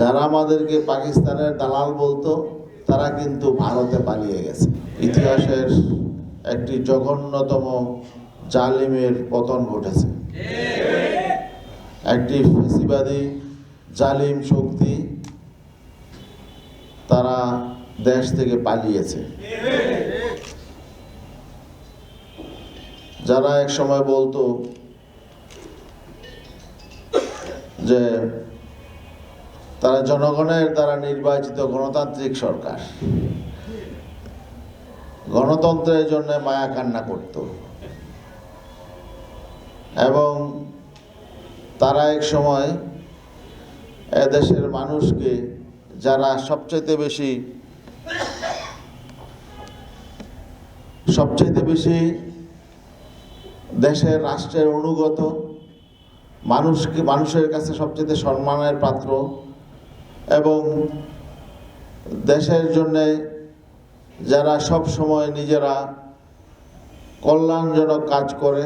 যারা আমাদেরকে পাকিস্তানের দালাল বলতো, তারা কিন্তু ভারতে পালিয়ে গেছে। ইতিহাসের একটি জঘন্যতম জালিমের পতন ঘটেছে। একটি ফেসিবাদী জালিম শক্তি তারা দেশ থেকে পালিয়েছে। যারা এক সময় বলতো যে তারা জনগণের দ্বারা নির্বাচিত গণতান্ত্রিক সরকার। গণতন্ত্রের জন্য মায়া কান্না করত। এবং তারা এক সময় এদেশের মানুষকে, যারা সবচেয়ে বেশি সবচেয়ে বেশি দেশের রাষ্ট্রের অনুগত, মানুষকে, মানুষের কাছে সবচেয়ে সম্মানের পাত্র এবং দেশের জন্যে যারা সব সময় নিজেরা কল্যাণজনক কাজ করে,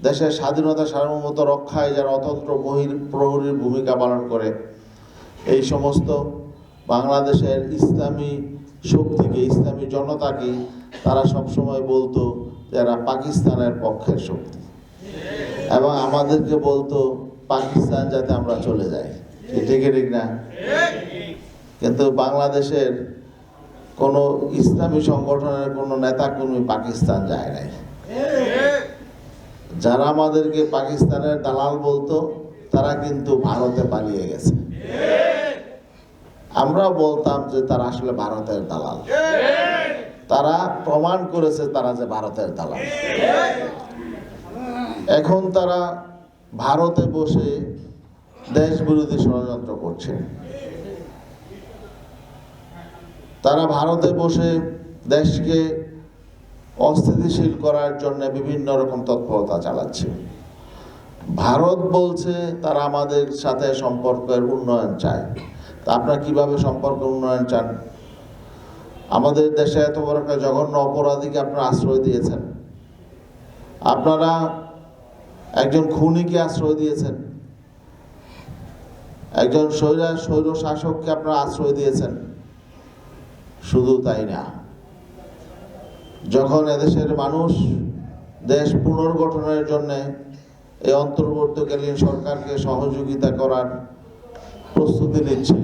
দেশের স্বাধীনতা সার্বভৌমত্ব রক্ষায় যারা অতন্ত্র বহির প্রহরীর ভূমিকা পালন করে, এই সমস্ত বাংলাদেশের ইসলামী শক্তিকে, ইসলামী জনতাকে তারা সবসময় বলতো যারা পাকিস্তানের পক্ষের শক্তি এবং আমাদেরকে বলতো, পাকিস্তান যাতে আমরা চলে যাই। ঠিক ঠিক না? কিন্তু বাংলাদেশের কোনো ইসলামী সংগঠনের কোনো নেতা কর্মী পাকিস্তান যায় নাই। যারা আমাদেরকে পাকিস্তানের দালাল বলতো, তারা কিন্তু ভারতে পালিয়ে গেছে। আমরা বলতাম যে তারা আসলে ভারতের দালাল। তারা প্রমাণ করেছে তারা যে ভারতের দালাল। এখন তারা ভারতে বসে দেশ বিরোধী ষড়যন্ত্র করছে। তারা ভারতে বসে দেশকে অস্থিতিশীল করার জন্য বিভিন্ন রকম তৎপরতা চালাচ্ছে। ভারত বলছে তারা আমাদের সাথে সম্পর্কের উন্নয়ন চায়। তা আপনারা কীভাবে সম্পর্ক উন্নয়ন চান? আমাদের দেশে এত বড় একটা জঘন্য অপরাধীকে আপনারা আশ্রয় দিয়েছেন। আপনারা একজন খুনিকে আশ্রয় দিয়েছেন। একজন স্বৈর স্বৈর শাসককে আপনারা আশ্রয় দিয়েছেন। শুধু তাই না। যখন এদেশের মানুষ দেশ পুনর্গঠনের জন্যে এই অন্তর্বর্তীকালীন সরকারকে সহযোগিতা করার প্রস্তুতি নিচ্ছে,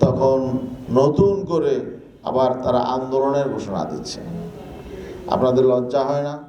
তখন নতুন করে আবার তারা আন্দোলনের ঘোষণা দিচ্ছে। আপনাদের লজ্জা হয় না?